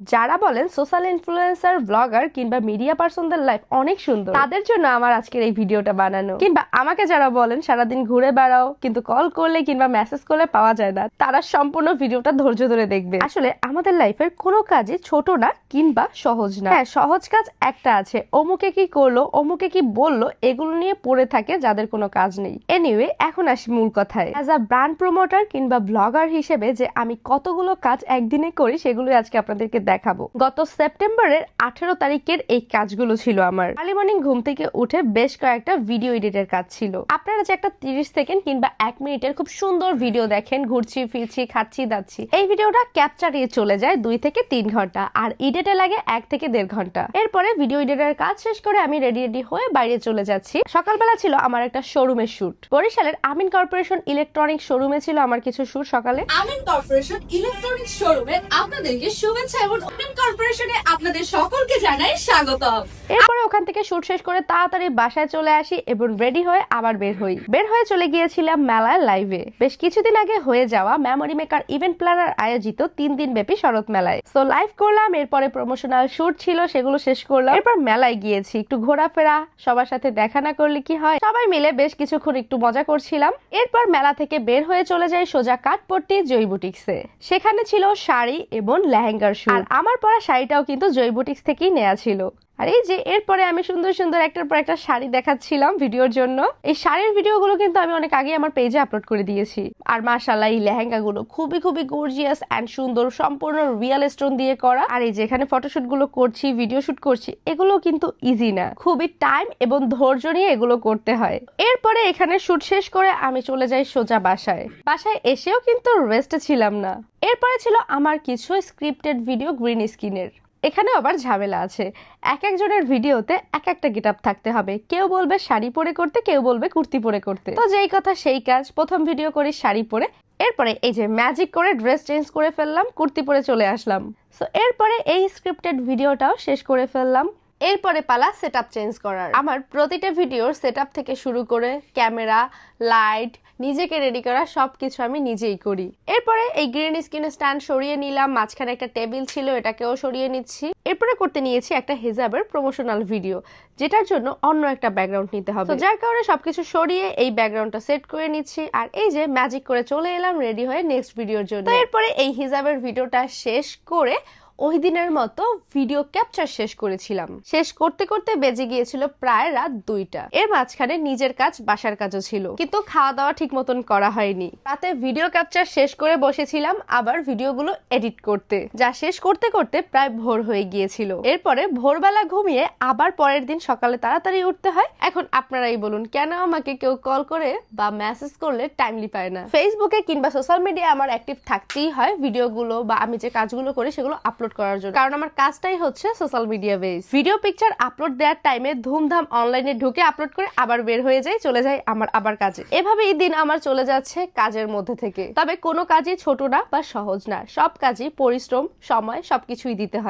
যারা বলেন social influencer blogger কিংবা মিডিয়া পার্সনদের লাইফ অনেক সুন্দর, তাদের জন্য আমার আজকের এই ভিডিওটা বানানো। কিংবা আমাকে যারা বলেন সারাদিন ঘুরে বেড়াও, কিন্তু কল করলে কিংবা মেসেজ করলে পাওয়া যায় না, তারা সম্পূর্ণ ভিডিওটা ধৈর্য ধরে দেখবে আসলে আমাদের লাইফের কোনো কাজই ছোট না কিংবা সহজ না। হ্যাঁ সহজ কাজ একটা আছে, অমুকে কি করল, অমুকে কি বলল, এগুলো নিয়ে পড়ে থাকে যাদের কোনো কাজ নেই। এনিওয়ে এখন আসি মূল কথায়। অ্যাজ আ ব্র্যান্ড প্রমোটার কিংবা ব্লগার হিসেবে যে আমি কতগুলো কাজ একদিনে করি সেগুলো আজকে আপনাদেরকে দেখাবো। গত সেপ্টেম্বরের আঠেরো তারিখের এই কাজগুলো ছিল আমার। আর্লি মর্নিং ঘুম থেকে উঠে বেশ কয়েকটা ভিডিও এডিটের কাজ ছিল। আপনারা যে একটা তিরিশ সেকেন্ড কিংবা এক মিনিটের খুব সুন্দর ভিডিও দেখেন, ঘুরছি, ফিরছি, খাচ্ছি, দাচ্ছি, এই ভিডিওটা ক্যাপচারিয়ে চলে যায় দুই থেকে তিন ঘণ্টা আর এডিটে লাগে এক থেকে দেড় ঘণ্টা। এরপরে ভিডিও এডিটের কাজ শেষ করে আমি রেডি রেডি হয়ে বাইরে চলে যাচ্ছি। সকালবেলা ছিল আমার একটা শোরুমের শুট বরিশালের আমিন কর্পোরেশন ইলেকট্রনিক শোরুমে ছিল আমার কিছু শুট সকালে। আমিন কর্পোরেশন ইলেকট্রনিক শোরুমে আপনাদেরকে শুভেচ্ছা কর্পোরেশনে আপনাদের সকলকে জানাই স্বাগতম। এরপরে ওখান থেকে শুট শেষ করে তাড়াতাড়ি বাসায় চলে আসি এবং রেডি হয়ে আবার বের হই। বের হয়ে চলে গিয়েছিলাম মেলায় লাইভে। বেশ কিছুদিন আগে হয়ে যাওয়া মেমোরি মেকার ইভেন্ট প্ল্যানার আয়োজিত তিন দিন ব্যাপী শরৎ মেলায়। তো লাইভ করলাম, এরপরে প্রমোশনাল শুট ছিল, সেগুলো শেষ করলাম। এরপর মেলায় গিয়েছি, একটু ঘোরাফেরা, সবার সাথে দেখা না করলে কি হয়? সবাই মিলে বেশ কিছুক্ষণ একটু মজা করছিলাম। এরপর মেলা থেকে বের হয়ে চলে যাই সোজা কাঠপট্টি জৈবুটিক্সে সেখানে ছিল শাড়ি এবং লেহেঙ্গার শুট আর আমার পরা শাড়িটাও কিন্তু জৈবটিক্স থেকেই নেওয়া ছিল। আর এই যে এরপরে আমি সুন্দর সুন্দর একটার পর একটা শাড়ি দেখাচ্ছিলাম ভিডিওর জন্য। এই শাড়ির ভিডিওগুলো কিন্তু আমি অনেক আগে আমার পেজে আপলোড করে দিয়েছি। আর মাশাল্লাহ এই লেহেঙ্গাগুলো খুবই খুবই গর্জিয়াস অ্যান্ড সুন্দর, সম্পূর্ণ রিয়েল স্টোন দিয়ে করা। আর এই যে এখানে ফটোশুটগুলো করছি ভিডিও শুট করছি এগুলো কিন্তু ইজি না। খুবই টাইম এবং ধৈর্য নিয়ে এগুলো করতে হয়। এরপরে এখানে শুট শেষ করে আমি চলে যাই সোজা বাসায়। বাসায় এসেও কিন্তু রেস্টে ছিলাম না। এরপরে ছিল আমার কিছু স্ক্রিপ্টেড ভিডিও গ্রিন স্ক্রিনের এখানে আবার ঝামেলা আছে। এক একজনের ভিডিওতে এক একটা গেট থাকতে হবে। কেউ বলবে শাড়ি পরে করতে, কেউ বলবে কুর্তি পরে করতে। তো যেই কথা সেই কাজ। প্রথম ভিডিও করি শাড়ি পরে। এরপরে এই যে ম্যাজিক করে ড্রেস চেঞ্জ করে ফেললাম, কুর্তি পরে চলে আসলাম। সো এরপরে এই স্ক্রিপ্টেড ভিডিওটাও শেষ করে ফেললাম। এরপরে পালা সেট আপ চেঞ্জ করার। আমার প্রতিটা ভিডিওর সেট আপ থেকে শুরু করে ক্যামেরা লাইট নিজেকে রেডি করা সব কিছু আমি নিজেই করি। এরপরে এই গ্রিন স্ক্রিন স্ট্যান্ড সরিয়ে নিলাম মাঝখানে একটা টেবিল ছিল এটাকেও সরিয়ে নিচ্ছি। এরপরে করতে নিয়েছি একটা হেজাবের প্রমোশনাল ভিডিও যেটার জন্য অন্য একটা ব্যাকগ্রাউন্ড নিতে হবে। যার কারণে সবকিছু সরিয়ে এই ব্যাকগ্রাউন্ডটা সেট করে নিচ্ছি আর এই যে ম্যাজিক করে চলে এলাম রেডি হয়ে নেক্সট ভিডিওর জন্য। এরপরে এই হিজাবের ভিডিওটা শেষ করে ওই দিনের মতো ভিডিও ক্যাপচার শেষ করেছিলাম। শেষ করতে করতে বেজে গিয়েছিল প্রায় রাত দুইটা। এর মাঝখানে নিজের কাজ, বাসার কাজও ছিল। কিন্তু খাওয়া দাওয়া ঠিক মতন করা হয়নি। রাতে ভিডিও ক্যাপচার শেষ করে বসেছিলাম, আবার ভিডিওগুলো এডিট করতে। যা শেষ করতে করতে প্রায় ভোর হয়ে গিয়েছিল। এরপরে ভোরবেলা ঘুমিয়ে আবার পরের দিন সকালে তাড়াতাড়ি উঠতে হয়। এখন আপনারাই বলুন, কেন আমাকে কেউ কল করে বা মেসেজ করলে টাইমলি পায় না? ফেসবুকে কিংবা সোশ্যাল মিডিয়া আমার অ্যাক্টিভ থাকতেই হয়। ভিডিওগুলো বা আমি যে কাজগুলো করি, সেগুলো আপলোড করার জন্য। কারণ আমার কাজটাই হচ্ছে social media base video picture upload দেওয়ার টাইমে ধুমধাম অনলাইনে ঢুকে আপলোড করে আবার বের হয়ে যায় চলে যায় আমার আবার কাজে। এভাবেই দিন আমার চলে যাচ্ছে কাজের মধ্যে থেকে। তবে কোনো কাজই ছোট না বা সহজ না। সব কাজই পরিশ্রম, সময়, সবকিছুই দিতে হয়।